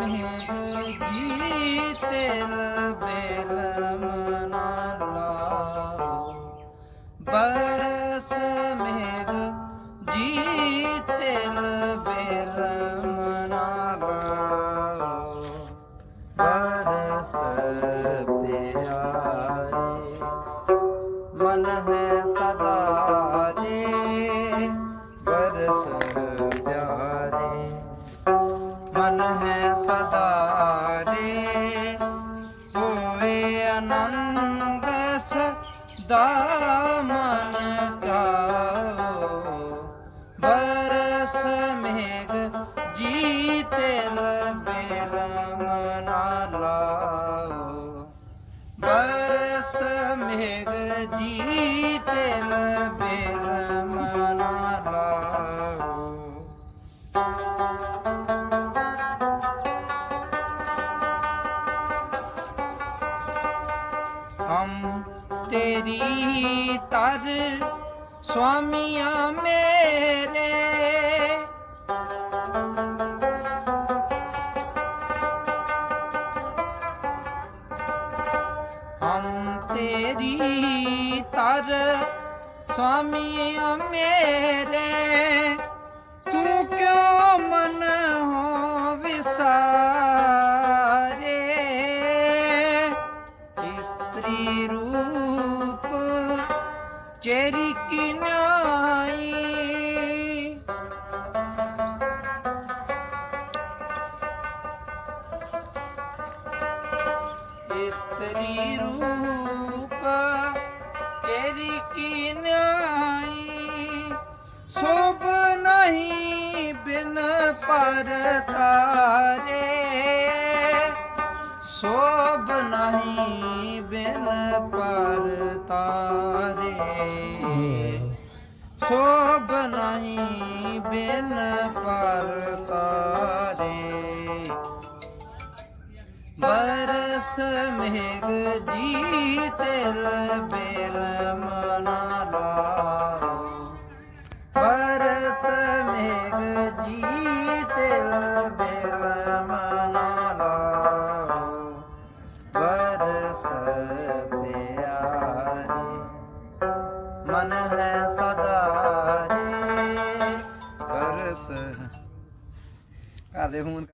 ਮੇਘ ਜੀਤੇ ਬੇਲ ਮਨਾ ਲਾਓ ਹੈ ਸਦਾ ਆਨੰਦ ਸਦਾ ਮਨ ਕਾਓ ਬਰਸ ਮੇਘ ਜੀਤੇ ਲਬੇਲ ਮਨਾ ਲਾਓ। ਬਰਸ ਮੇਘ ਜੀਤੇ ਲਬੇਲ ਮਨਾ ਲਾਓ। ਤੇਰੀ ਤਰ ਸੁਆਮੀਆਂ ਮੇਰੇ। ਹਮ ਤੇਰੀ ਤਰ ਸੁਆਮੀਆਂ ਮੇਰੇ। ਤੂੰ ਕਿਉਂ ਚੇਰੀ ਕੀ ਇਸਤਰੀ ਰੂਪ ਚੇਰੀ ਕੀ ਸੋਭ ਨਹੀਂ ਬਿਨ ਪਰ ਤਾਰੇ। ਸੋਭ ਨਹੀਂ ਬਿਨ ਪਰ ਨਾਈ ਸੋਭ ਨਾਈ ਬਿਨ ਪਰਤਾਰੇ। ਬਰਸ ਮੇਗ ਜੀ ਤੇਲ ਬੇਲ ਮਨਾ ਲਾ ਬਰਸ ਮੇਗ ਜੀ de un